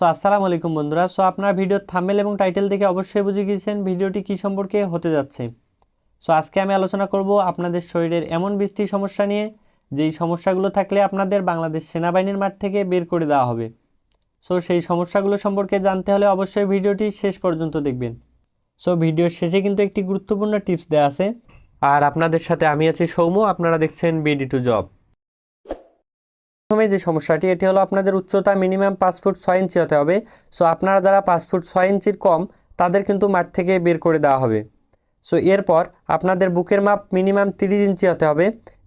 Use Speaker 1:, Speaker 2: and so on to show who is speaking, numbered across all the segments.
Speaker 1: So আসসালামু আলাইকুম বন্ধুরা। সো আপনার ভিডিওর থাম্বনেল এবং টাইটেল দেখে অবশ্যই বুঝে গিয়েছেন ভিডিওটি কী সম্পর্কে হতে যাচ্ছে। সো আজকে আমি আলোচনা করব আপনাদের শরীরের এমন বৃষ্টি সমস্যা নিয়ে, যেই সমস্যাগুলো থাকলে আপনাদের বাংলাদেশ সেনাবাহিনীর মাঠ থেকে বের করে দেওয়া হবে। সো সেই সমস্যাগুলো সম্পর্কে জানতে হলে অবশ্যই ভিডিওটি শেষ পর্যন্ত দেখবেন। সো ভিডিওর শেষে কিন্তু একটি গুরুত্বপূর্ণ টিপস দেওয়া আছে। আর আপনাদের সাথে আমি আছি সৌম্য। আপনারা দেখছেন বিডি টু জব প্রথমে যে সমস্যাটি, এটি হলো আপনাদের উচ্চতা মিনিমাম পাঁচ ফুট ছয় ইঞ্চি হতে হবে। সো আপনারা যারা পাঁচ ফুট ছয় ইঞ্চির কম, তাদের কিন্তু মাঠ থেকে বের করে দেওয়া হবে। সো এরপর আপনাদের বুকের মাপ মিনিমাম তিরিশ ইঞ্চি হতে হবে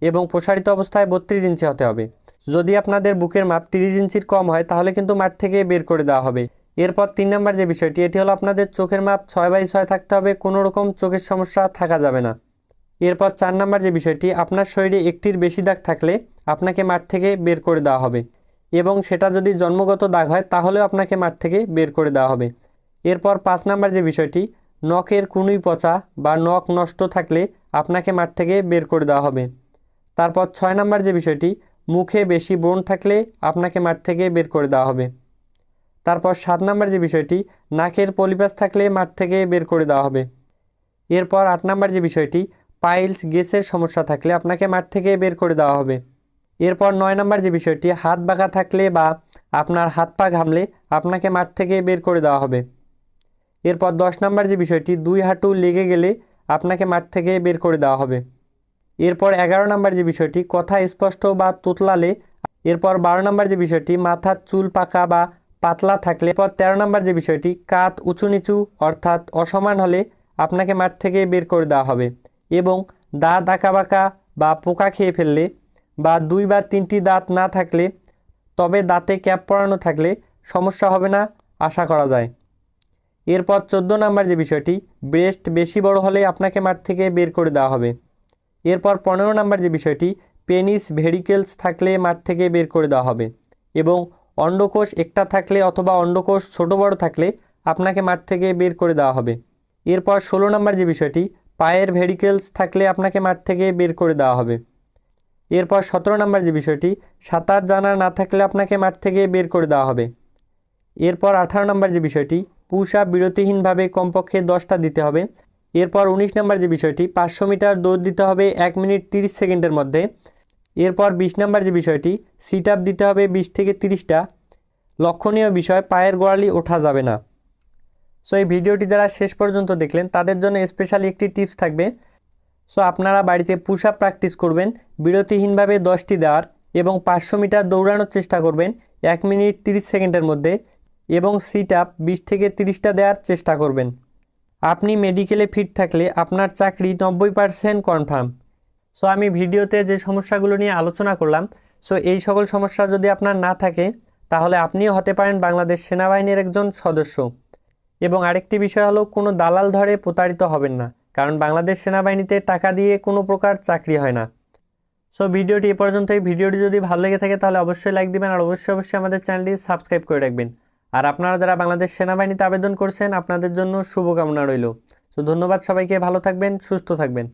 Speaker 1: এবং প্রসারিত অবস্থায় বত্রিশ ইঞ্চি হতে হবে। যদি আপনাদের বুকের মাপ তিরিশ ইঞ্চির কম হয়, তাহলে কিন্তু মাঠ থেকে বের করে দেওয়া হবে। এরপর তিন নম্বর যে বিষয়টি, এটি হলো আপনাদের চোখের মাপ ছয় বাই ছয় থাকতে হবে। কোনো রকম চোখের সমস্যা থাকা যাবে না। এরপর চার নম্বর যে বিষয়টি, আপনার শরীরে একটির বেশি দাগ থাকলে আপনাকে মাঠ থেকে বের করে দেওয়া হবে। এবং সেটা যদি জন্মগত দাগ হয়, তাহলেও আপনাকে মাঠ থেকে বের করে দেওয়া হবে। এরপর পাঁচ নম্বর যে বিষয়টি, নখের কুনুই পচা বা নখ নষ্ট থাকলে আপনাকে মাঠ থেকে বের করে দেওয়া হবে। তারপর ছয় নম্বর যে বিষয়টি, মুখে বেশি ব্রণ থাকলে আপনাকে মাঠ থেকে বের করে দেওয়া হবে। তারপর সাত নম্বর যে বিষয়টি, নাকের পলিপাস থাকলে মাঠ থেকে বের করে দেওয়া হবে। এরপর আট নম্বর যে বিষয়টি পাইলস গ্যাসের সমস্যা থাকলে আপনাকে মাঠ থেকে বের করে দেওয়া হবে। এরপর নয় নম্বর যে বিষয়টি, হাত বাঁকা থাকলে বা আপনার হাত পা ঘামলে আপনাকে মাঠ থেকে বের করে দেওয়া হবে। এরপর দশ নম্বর যে বিষয়টি, দুই হাঁটু লেগে গেলে আপনাকে মাঠ থেকে বের করে দেওয়া হবে। এরপর এগারো নম্বর যে বিষয়টি, কথা স্পষ্ট বা তোতলালে। এরপর বারো নম্বর যে বিষয়টি মাথার চুল পাকা বা পাতলা থাকলে। এরপর তেরো নম্বর যে বিষয়টি কাত উঁচু নিচু, অর্থাৎ অসমান হলে আপনাকে মাঠ থেকে বের করে দেওয়া হবে। এবং দাঁত আঁকা বাঁকা বা পোকা খেয়ে ফেললে বা দুই বা তিনটি দাঁত না থাকলে, তবে দাঁতে ক্যাপ পরানো থাকলে সমস্যা হবে না আশা করা যায়। এরপর চোদ্দ নাম্বার যে বিষয়টি, ব্রেস্ট বেশি বড় হলে আপনাকে মাঠ থেকে বের করে দেওয়া হবে। এরপর পনেরো নাম্বার যে বিষয়টি, পেনিস ভেরিকেলস থাকলে মাঠ থেকে বের করে দেওয়া হবে এবং অন্ডকোষ একটা থাকলে অথবা অন্ডকোষ ছোট বড় থাকলে আপনাকে মাঠ থেকে বের করে দেওয়া হবে। এরপর ষোলো নাম্বার যে বিষয়টি পায়ের ভেরিকেলস থাকলে আপনাকে মাঠ থেকে বের করে দেওয়া হবে। এরপর সতেরো নাম্বার যে বিষয়টি, সাঁতার জানা না থাকলে আপনাকে মাঠ থেকে বের করে দেওয়া হবে। এরপর আঠারো নম্বর যে বিষয়টি পুশ আপ বিরতিহীনভাবে কমপক্ষে দশটা দিতে হবে। এরপর উনিশ নম্বর যে বিষয়টি, পাঁচশো মিটার দৌড় দিতে হবে এক মিনিট তিরিশ সেকেন্ডের মধ্যে। এরপর বিশ নম্বর যে বিষয়টি সিট আপ দিতে হবে বিশ থেকে তিরিশটা। লক্ষণীয় বিষয়, পায়ের গোড়ালি ওঠা যাবে না। সো এই ভিডিওটি যারা শেষ পর্যন্ত দেখলেন, তাদের জন্য স্পেশালি একটি টিপস থাকবে। সো আপনারা বাড়িতে পুশ আপ প্র্যাকটিস করবেন, বিরতিহীনভাবে দশটি দেওয়ার এবং পাঁচশো মিটার দৌড়ানোর চেষ্টা করবেন এক মিনিট তিরিশ সেকেন্ডের মধ্যে এবং সিট আপ বিশ থেকে তিরিশটা দেওয়ার চেষ্টা করবেন। আপনি মেডিকেলে ফিট থাকলে আপনার চাকরি নব্বই পারসেন্ট কনফার্ম সো আমি ভিডিওতে যে সমস্যাগুলো নিয়ে আলোচনা করলাম সো এই সকল সমস্যা যদি আপনার না থাকে, তাহলে আপনিও হতে পারেন বাংলাদেশ সেনাবাহিনীর একজন সদস্য। এবং আরেকটি বিষয় হলো, কোনো দালাল ধরে প্রতারিত হবেন না, কারণ বাংলাদেশ সেনাবাহিনীতে টাকা দিয়ে কোনো প্রকার চাকরি হয় না। সো ভিডিওটি এ পর্যন্তই। ভিডিওটি যদি ভালো লেগে থাকে, তাহলে অবশ্যই লাইক দিবেন আর অবশ্যই অবশ্যই আমাদের চ্যানেলটি সাবস্ক্রাইব করে রাখবেন। আর আপনারা যারা বাংলাদেশ সেনাবাহিনীতে আবেদন করছেন, আপনাদের জন্য শুভকামনা রইল। সো ধন্যবাদ সবাইকে, ভালো থাকবেন, সুস্থ থাকবেন।